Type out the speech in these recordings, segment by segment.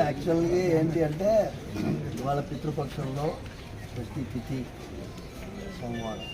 యాక్చువల్గా ఏంటి అంటే ఇవాళ పితృపక్షంలో ప్రతి తిథి సోమవారం.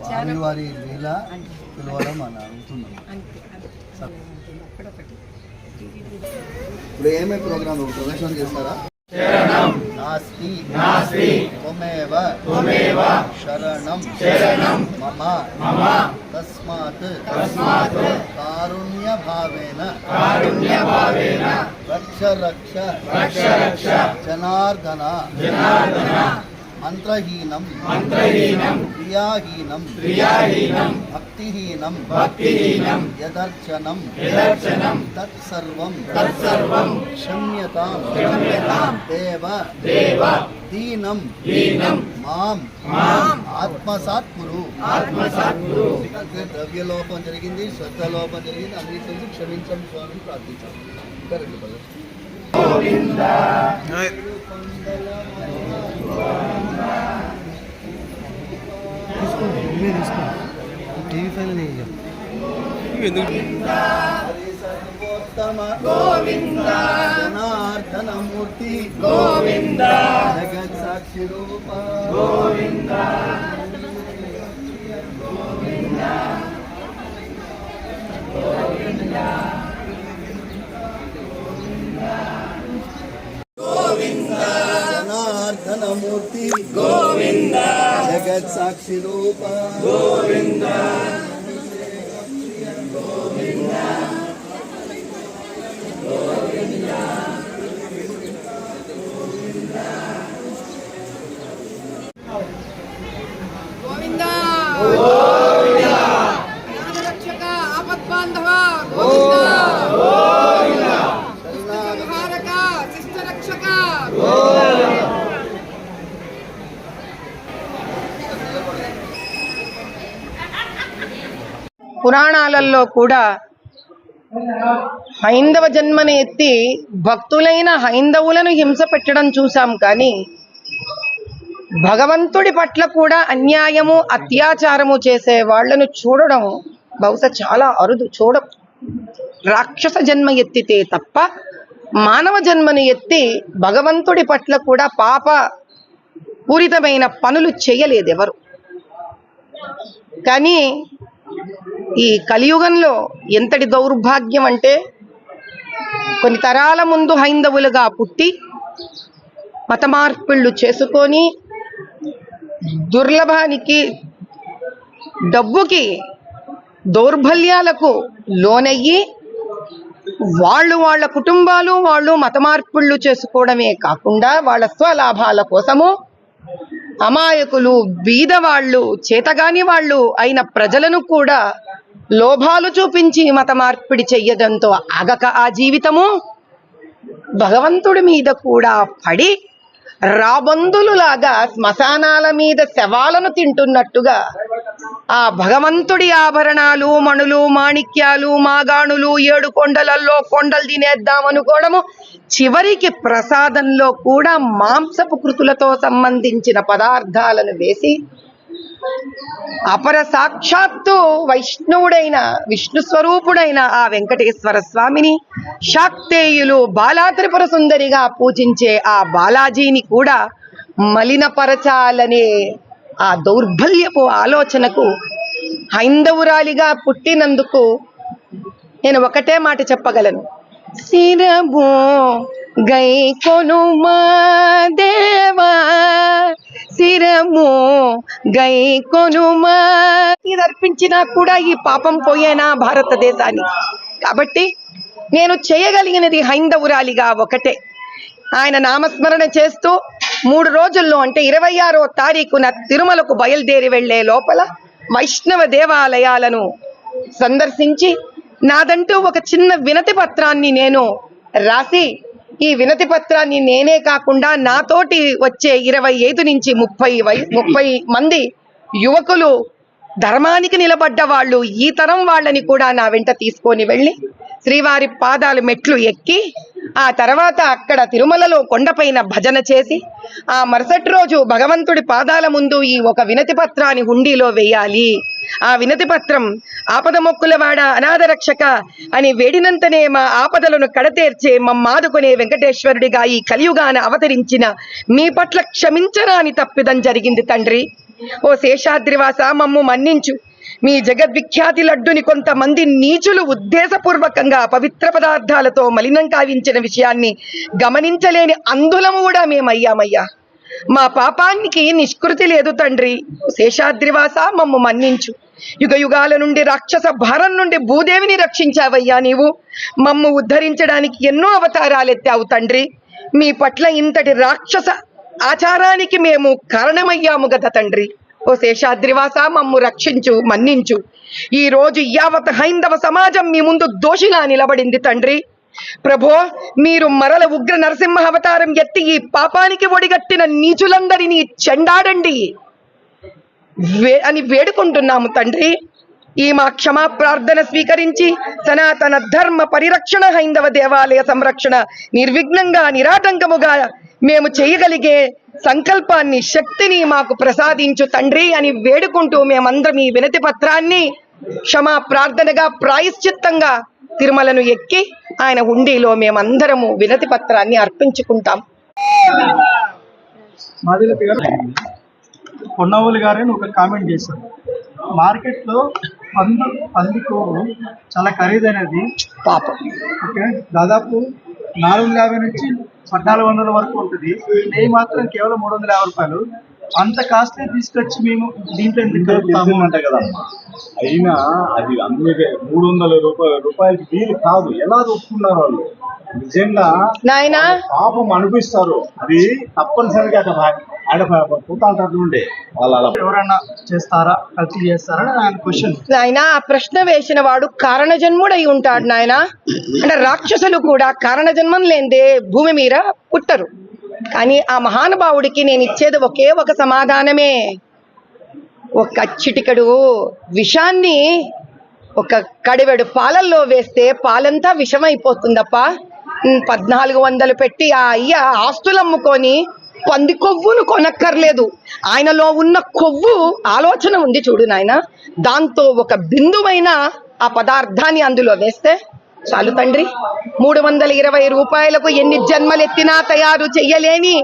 స్వామివారి లీల పిలవడం అని అనుకున్నాం. ఇప్పుడు ఏమే ప్రోగ్రామ్ ప్రదర్శన చేస్తారా? నాస్తి నాస్తి త్వమేవ త్వమేవ శరణం శరణం మమ మమ తస్మాత్ తస్మాత్ కారుణ్య భావేన కారుణ్యభావేన రక్ష రక్ష రక్ష రక్ష జనార్దన జనార్దన మంత్రహీనం మంత్రహీనం క్రియాహీనం క్రియాహీనం భక్తిహీనం భక్తిహీనం యదర్శనం యదర్శనం తత్సర్వం తత్సర్వం క్షమ్యతాం క్షమ్యతాం దేవ దేవ దీనం దీనం మాం మాం ఆత్మసాత్ కురు ఆత్మసాత్తురు అంటే ద్రవ్యలోపం జరిగింది శ్రద్ధ లోపం జరిగింది అన్నిటి నుంచి క్షమించండి స్వామిని ప్రార్థించాం కరెక్ట్ brother. హరి సర్వోత్తమ గోవింద జనార్దనమూర్తి గోవింద జగత్ సాక్షి రూప గోవింద జనార్దనమూర్తి గోవింద జగత్ సాక్షి రూప గోవింద గోవింద రక్షక ఆపద్బాంధవ గోవింద సంహారక శిష్ట రక్షక పురాణాలలో కూడా హైందవ జన్మని ఎత్తి భక్తులైన హైందవులను హింస పెట్టడం చూసాం కానీ భగవంతుడి పట్ల కూడా అన్యాయము అత్యాచారము చేసే వాళ్ళను చూడడం బహుశా చాలా అరుదు. చూడ రాక్షస జన్మ ఎత్తితే తప్ప మానవ జన్మను ఎత్తి భగవంతుడి పట్ల కూడా పాప పూరితమైన పనులు చేయలేదెవరు. కానీ ఈ కలియుగంలో ఎంతటి దౌర్భాగ్యం అంటే కొన్ని తరాల ముందు హైందవులుగా పుట్టి మత మార్పిళ్ళు చేసుకొని దుర్లభానికి డబ్బుకి దౌర్బల్యాలకు లోనయ్యి వాళ్ళు వాళ్ళ కుటుంబాలు వాళ్ళు మతమార్పిళ్ళు చేసుకోవడమే కాకుండా వాళ్ళ స్వలాభాల కోసము అమాయకులు బీదవాళ్ళు చేతగాని వాళ్ళు అయిన ప్రజలను కూడా లోభాలు చూపించి మత మార్పిడి చెయ్యడంతో ఆగక ఆ జీవితము. భగవంతుడి మీద కూడా పడి రాబందులులాగా శ్మశానాల మీద శవాలను తింటున్నట్టుగా ఆ భగవంతుడి ఆభరణాలు మణులు మాణిక్యాలు మాగాణులు ఏడు కొండలల్లో కొండలు తినేద్దామనుకోవడము చివరికి ప్రసాదంలో కూడా మాంసపు కృతులతో సంబంధించిన పదార్థాలను వేసి అపర సాక్షాత్తు వైష్ణవుడైన విష్ణు స్వరూపుడైన ఆ వెంకటేశ్వర స్వామిని శాక్తేయులు బాలాత్రిపుర సుందరిగా పూజించే ఆ బాలాజీని కూడా మలినపరచాలనే ఆ దౌర్బల్యపు ఆలోచనకు హైందవురాలిగా పుట్టినందుకు నేను ఒకటే మాట చెప్పగలను. శిరము గై కొనుమా దేవా శిరము గై కొనుమా. ఇది అర్పించినా కూడా ఈ పాపం పోయేనా భారతదేశాన్ని కాబట్టి నేను చేయగలిగినది హైందవురాలిగా ఒకటే. ఆయన నామస్మరణ చేస్తూ మూడు రోజుల్లో అంటే ఇరవై ఆరో తారీఖున తిరుమలకు బయలుదేరి వెళ్ళే లోపల వైష్ణవ దేవాలయాలను సందర్శించి నాదంటూ ఒక చిన్న వినతి పత్రాన్ని నేను రాసి ఈ వినతి పత్రాన్ని నేనే కాకుండా నాతోటి వచ్చే ఇరవై ఐదు నుంచి ముప్పై వై ముప్పై మంది యువకులు ధర్మానికి నిలబడ్డ వాళ్ళు ఈ తరం వాళ్ళని కూడా నా వెంట తీసుకొని వెళ్ళి శ్రీవారి పాదాలు మెట్లు ఎక్కి ఆ తర్వాత అక్కడ తిరుమలలో కొండపైన భజన చేసి ఆ మరుసటి రోజు భగవంతుడి పాదాల ముందు ఈ ఒక వినతి పత్రాన్ని హుండీలో వేయాలి. ఆ వినతి పత్రం ఆపద మొక్కులవాడ అనాథ రక్షక అని వేడినంతనే మా ఆపదలను కడతేర్చే మమ్మాదుకునే వెంకటేశ్వరుడిగా ఈ కలియుగాన అవతరించిన మీ పట్ల క్షమించరాని తప్పిదం జరిగింది తండ్రి. ఓ శేషాద్రివాస మమ్ము మన్నించు. మీ జగద్విఖ్యాతి లడ్డుని కొంతమంది నీచులు ఉద్దేశపూర్వకంగా పవిత్ర పదార్థాలతో మలినం కావించిన విషయాన్ని గమనించలేని అందులము కూడా మేమయ్యామయ్యా. మా పాపానికి నిష్కృతి లేదు తండ్రి. శేషాద్రివాస మమ్ము మన్నించు. యుగ యుగాల నుండి రాక్షస భారం నుండి భూదేవిని రక్షించావయ్యా నీవు. మమ్ము ఉద్ధరించడానికి ఎన్నో అవతారాలెత్తావు తండ్రి. మీ పట్ల ఇంతటి రాక్షస ఆచారానికి మేము కారణమయ్యాము గత తండ్రి. ఓ శేషాద్రివాస మమ్ము రక్షించు మన్నించు. ఈ రోజు యావత్ హైందవ సమాజం మీ ముందు దోషిలా నిలబడింది తండ్రి. ప్రభో మీరు మరల ఉగ్ర నరసింహ అవతారం ఎత్తి ఈ పాపానికి ఒడిగట్టిన నీచులందరినీ చెండాడండి. వే అని వేడుకుంటున్నాము తండ్రి. ఈ మా క్షమా ప్రార్థన స్వీకరించి సనాతన ధర్మ పరిరక్షణ హైందవ దేవాలయ సంరక్షణ నిర్విఘ్నంగా నిరాటంకముగా మేము చేయగలిగే సంకల్పాన్ని శక్తిని మాకు ప్రసాదించు తండ్రి అని వేడుకుంటూ మేమందరం ఈ వినతి పత్రాన్ని క్షమా ప్రార్థనగా ప్రాయశ్చిత్తంగా తిరుమలను ఎక్కి ఆయన హుండీలో మేమందరము వినతి పత్రాన్ని అర్పించుకుంటాం. పొన్నవోలు గారు అని ఒక కామెంట్ చేశారు మార్కెట్లో పందు పందికోవు చాలా ఖరీదైనది. పాపం. ఓకే దాదాపు నాలుగు యాభై నుంచి పద్నాలుగు వందల వరకు ఉంటుంది. నెయ్యి మాత్రం కేవలం మూడు వందల యాభై రూపాయలు. అంత కాస్ట్లీ తీసుకొచ్చి మేము దీంట్లో కలుపుతాము? తెలిసిందంట కదమ్మా అయినా అది అన్ని మూడు వందల రూపాయల రూపాయలకి వీలు కాదు. ఎలా ఒప్పుకున్నారు వాళ్ళు? నిజంగా నాయనా? పాపం అనిపిస్తారు. అది తప్పనిసరిగా అక్కడ పోతా ఉండే వాళ్ళు అలా ఎవరన్నా చేస్తారా? కల్తీ చేస్తారా? అని ఆయన క్వశ్చన్. నాయన ఆ ప్రశ్న వేసిన వాడు కారణ జన్ముడై ఉంటాడు నాయన. అంటే రాక్షసులు కూడా కారణ జన్మం లేదే భూమి మీద పుట్టరు. కానీ ఆ మహానుభావుడికి నేను ఇచ్చేది ఒకే ఒక సమాధానమే. ఒక చిటికడు విషాన్ని ఒక కడివెడు పాలల్లో వేస్తే పాలంతా విషమైపోతుందప్ప. పద్నాలుగు వందలు పెట్టి ఆ అయ్య ఆస్తులు అమ్ముకొని పంది కొవ్వును కొనక్కర్లేదు. ఆయనలో ఉన్న కొవ్వు ఆలోచన ఉంది చూడు నాయన. దాంతో ఒక బిందువైన ఆ పదార్థాన్ని అందులో వేస్తే చాలు తండ్రి. మూడు వందల ఇరవై రూపాయలకు ఎన్ని జన్మలెత్తినా తయారు చెయ్యలేని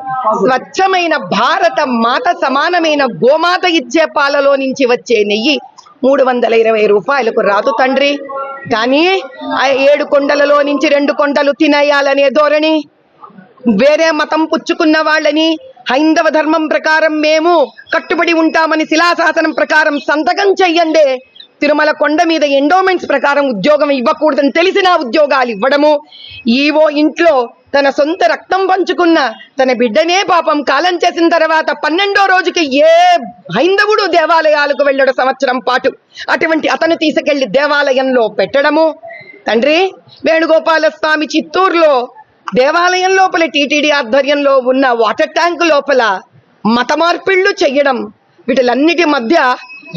స్వచ్ఛమైన భారత మాత సమానమైన గోమాత ఇచ్చే పాలలో నుంచి వచ్చే నెయ్యి మూడు వందల ఇరవై రూపాయలకు రాదు తండ్రి. కానీ ఏడు కొండలలో నుంచి రెండు కొండలు తినేయాలనే ధోరణి. వేరే మతం పుచ్చుకున్న వాళ్ళని హైందవ ధర్మం ప్రకారం మేము కట్టుబడి ఉంటామని శిలాశాసనం ప్రకారం సంతకం చెయ్యండి తిరుమల కొండ మీద ఎండోమెంట్స్ ప్రకారం ఉద్యోగం ఇవ్వకూడదని తెలిసిన ఉద్యోగాలు ఇవ్వడము. ఈవో ఇంట్లో తన సొంత రక్తం పంచుకున్న తన బిడ్డనే పాపం కాలం చేసిన తర్వాత పన్నెండో రోజుకి ఏ హైందవుడు దేవాలయాలకు వెళ్ళడు సంవత్సరం పాటు. అటువంటి అతను తీసుకెళ్ళి దేవాలయంలో పెట్టడము. తండ్రి వేణుగోపాల స్వామి చిత్తూరులో దేవాలయం లోపల టీటీడీ ఆధ్వర్యంలో ఉన్న వాటర్ ట్యాంక్ లోపల మత మార్పిళ్ళు చెయ్యడం. వీటిలన్నిటి మధ్య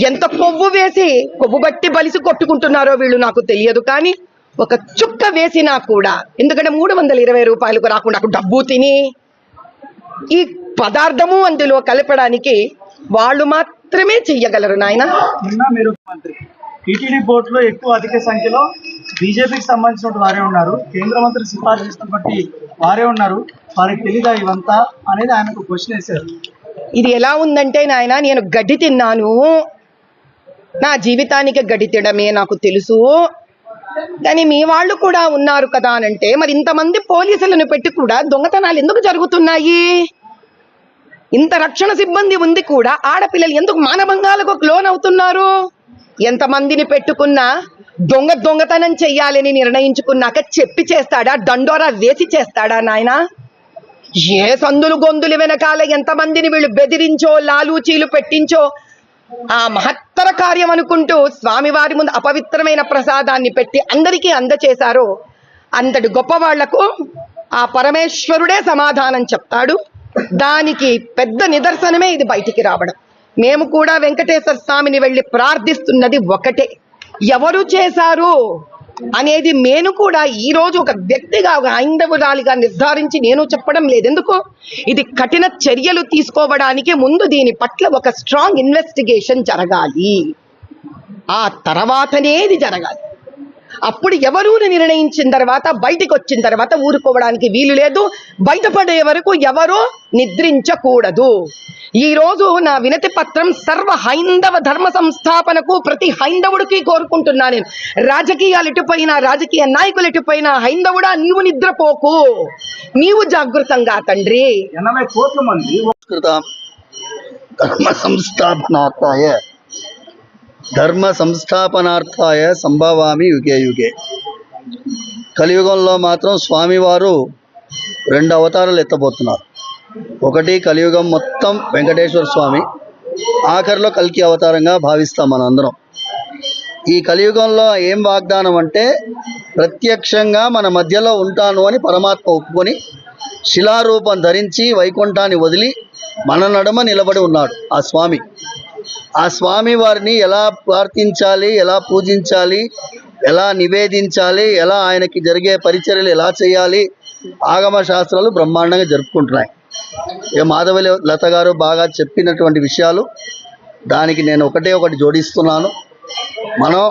ఎంత కొవ్వు వేసి కొవ్వు బట్టి బలిసి కొట్టుకుంటున్నారో వీళ్ళు నాకు తెలియదు కానీ ఒక చుక్క వేసినా కూడా ఎందుకంటే మూడు వందల ఇరవై రూపాయలకు రాకుండా డబ్బు తిని ఈ పదార్థము అందులో కలపడానికి వాళ్ళు మాత్రమే చెయ్యగలరు నాయన. టీటీడీ బోర్డులో ఎక్కువ అధిక సంఖ్యలో బీజేపీకి సంబంధించిన వారే ఉన్నారు. కేంద్ర మంత్రి సిఫార్సు చేసిన బట్టి వారే ఉన్నారు. వారికి తెలీదా ఇవంతా అనేది ఆయనకు క్వశ్చన్ వేశారు. ఇది ఎలా ఉందంటే నాయన నేను గడ్డి తిన్నాను. నా జీవితానికి గడితడమే నాకు తెలుసు. కానీ మీ వాళ్ళు కూడా ఉన్నారు కదా అని అంటే మరి ఇంతమంది పోలీసులను పెట్టి కూడా దొంగతనాలు ఎందుకు జరుగుతున్నాయి? ఇంత రక్షణ సిబ్బంది ఉంది కూడా ఆడపిల్లలు ఎందుకు మానభంగాలకు లోన్ అవుతున్నారు ఎంతమందిని పెట్టుకున్నా దొంగ దొంగతనం చెయ్యాలని నిర్ణయించుకున్నాక చెప్పి చేస్తాడా దండోరా వేసి చేస్తాడా నాయనా? ఏ సందులు గొంతులు వెనకాల ఎంతమందిని వీళ్ళు బెదిరించో లాలూచీలు పెట్టించో ఆ మహత్తర కార్యం అనుకుంటూ స్వామివారి ముందు అపవిత్రమైన ప్రసాదాన్ని పెట్టి అందరికీ అందచేశారో అంతటి గొప్పవాళ్ళకు ఆ పరమేశ్వరుడే సమాధానం చెప్తాడు. దానికి పెద్ద నిదర్శనమే ఇది బయటికి రావడం. మేము కూడా వెంకటేశ్వర స్వామిని వెళ్ళి ప్రార్థిస్తున్నది ఒకటే. ఎవరు చేశారు? అనేది నేను కూడా ఈ రోజు ఒక వ్యక్తిగా ఒక హైందవురాలిగా నిర్ధారించి నేను చెప్పడం లేదు ఎందుకు ఇది కఠిన చర్యలు తీసుకోవడానికి ముందు దీని పట్ల ఒక స్ట్రాంగ్ ఇన్వెస్టిగేషన్ జరగాలి. ఆ తర్వాతనే ఇది జరగాలి. అప్పుడు ఎవరు నిర్ణయించిన తర్వాత బయటికి వచ్చిన తర్వాత ఊరుకోవడానికి వీలు లేదు. బయటపడే వరకు ఎవరు నిద్రించకూడదు. ఈ రోజు నా వినతి పత్రం సర్వ హైందవ ధర్మ సంస్థాపనకు ప్రతి హైందవుడికి కోరుకుంటున్నా నేను. రాజకీయాలు ఎటుపోయినా రాజకీయ నాయకులు ఎటుపోయినా హైందవుడా నీవు నిద్రపోకు. నీవు జాగృతంగా తండ్రి. ఎనభై కోట్ల మంది సంస్థాపనార్థాయ ధర్మ సంస్థాపనార్థాయ సంభవామి యుగే యుగే. కలియుగంలో మాత్రం స్వామివారు రెండు అవతారాలు ఎత్తబోతున్నారు. ఒకటి కలియుగం మొత్తం వెంకటేశ్వర స్వామి ఆఖరిలో కల్కి అవతారంగా భావిస్తాం మనందరం. ఈ కలియుగంలో ఏం వాగ్దానం అంటే ప్రత్యక్షంగా మన మధ్యలో ఉంటాను అని పరమాత్మ ఒప్పుకొని శిలారూపం ధరించి వైకుంఠాన్ని వదిలి మన నడుమ నిలబడి ఉన్నాడు ఆ స్వామి. ఆ స్వామి వారిని ఎలా ప్రార్థించాలి ఎలా పూజించాలి ఎలా నివేదించాలి ఎలా ఆయనకి జరిగే పరిచర్యలు ఎలా చేయాలి ఆగమ శాస్త్రాలు బ్రహ్మాండంగా జరుపుకుంటున్నాయి. ఇక మాధవ లత గారు బాగా చెప్పినటువంటి విషయాలు దానికి నేను ఒకటే ఒకటి జోడిస్తున్నాను. మనం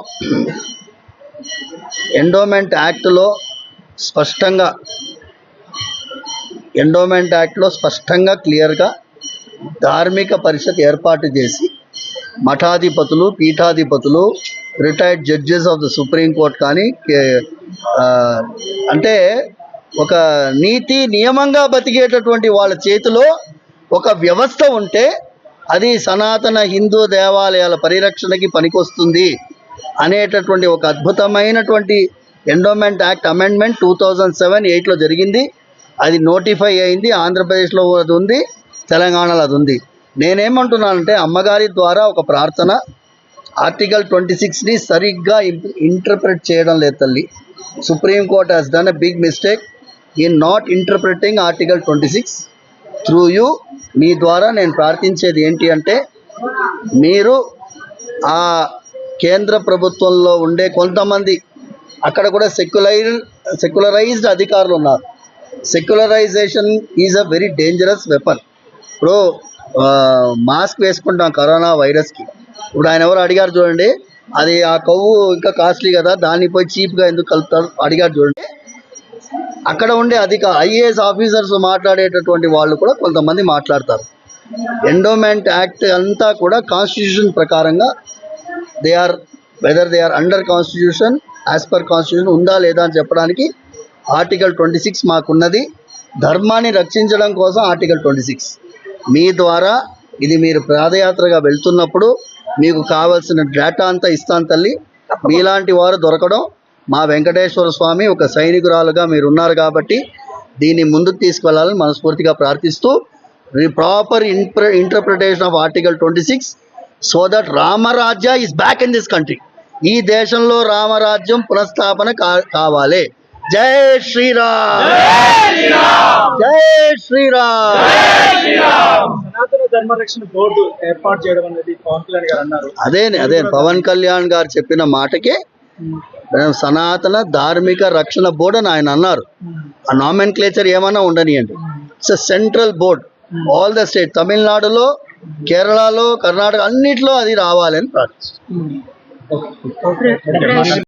ఎండోమెంట్ యాక్ట్లో స్పష్టంగా ఎండోమెంట్ యాక్ట్లో స్పష్టంగా క్లియర్గా ధార్మిక పరిషత్ ఏర్పాటు చేసి మఠాధిపతులు పీఠాధిపతులు retired judges of the Supreme Court కానీ అంటే ఒక నీతి నియమంగా బతికేటటువంటి వాళ్ళ చేతిలో ఒక వ్యవస్థ ఉంటే అది సనాతన హిందూ దేవాలయాల పరిరక్షణకి పనికొస్తుంది అనేటటువంటి ఒక అద్భుతమైనటువంటి endowment act amendment two thousand seven ఎయిట్లో జరిగింది. అది నోటిఫై అయింది. ఆంధ్రప్రదేశ్లో అది ఉంది. తెలంగాణలో అది ఉంది. నేనేమంటున్నానంటే అమ్మగారి ద్వారా ఒక ప్రార్థన ఆర్టికల్ ట్వంటీ సిక్స్ని సరిగ్గా ఇంటర్ప్రిట్ చేయడం లేదు తల్లి. Supreme Court has done a big mistake in not interpreting article twenty six through you మీ ద్వారా నేను ప్రార్థించేది ఏంటి అంటే మీరు ఆ కేంద్ర ప్రభుత్వంలో ఉండే కొంతమంది అక్కడ కూడా సెక్యులైజ్ సెక్యులరైజ్డ్ అధికారులు ఉన్నారు. Secularisation is a very dangerous weapon ఇప్పుడు మాస్క్ వేసుకుంటాం కరోనా వైరస్కి. ఇప్పుడు ఆయన ఎవరు అడిగారు చూడండి. అది ఆ కొవ్వు ఇంకా కాస్ట్లీ కదా దాన్ని పోయి చీప్గా ఎందుకు కలుపుతారు అడిగారు చూడండి. అక్కడ ఉండే అధిక ఐఏఎస్ ఆఫీసర్స్ మాట్లాడేటటువంటి వాళ్ళు కూడా కొంతమంది మాట్లాడతారు. ఎండోమెంట్ యాక్ట్ అంతా కూడా కాన్స్టిట్యూషన్ ప్రకారంగా they are whether they are under constitution as per constitution ఉందా లేదా అని చెప్పడానికి ఆర్టికల్ ట్వంటీ సిక్స్ మాకున్నది. ధర్మాన్ని రక్షించడం కోసం ఆర్టికల్ ట్వంటీ సిక్స్. మీ ద్వారా ఇది మీరు పాదయాత్రగా వెళ్తున్నప్పుడు మీకు కావాల్సిన డేటా అంతా ఇస్తాను తల్లి. మీలాంటి వారు దొరకడం మా వెంకటేశ్వర స్వామి ఒక సైనికురాలుగా మీరు ఉన్నారు కాబట్టి దీన్ని ముందుకు తీసుకెళ్ళాలని మనస్ఫూర్తిగా ప్రార్థిస్తూ proper inter interpretation of article twenty six so that Ramrajya is back in this country ఈ దేశంలో రామరాజ్యం పునఃస్థాపన కా- కావాలి. జై శ్రీరామ్! జై శ్రీరామ్! సనాతన ధర్మ రక్షణ బోర్డు ఏర్పాటు చేయడం అనేది పవన్ కళ్యాణ్ గారు అన్నారు. అదే అదే పవన్ కళ్యాణ్ గారు చెప్పిన మాటకే మేము. సనాతన ధార్మిక రక్షణ బోర్డు అని ఆయన అన్నారు. ఆ నామెన్ క్లేచర్ ఏమైనా ఉండనియండి it's central board all the state తమిళనాడులో కేరళలో కర్ణాటక అన్నిట్లో అది రావాలని ప్రార్థిస్తున్నాం. ఓకే.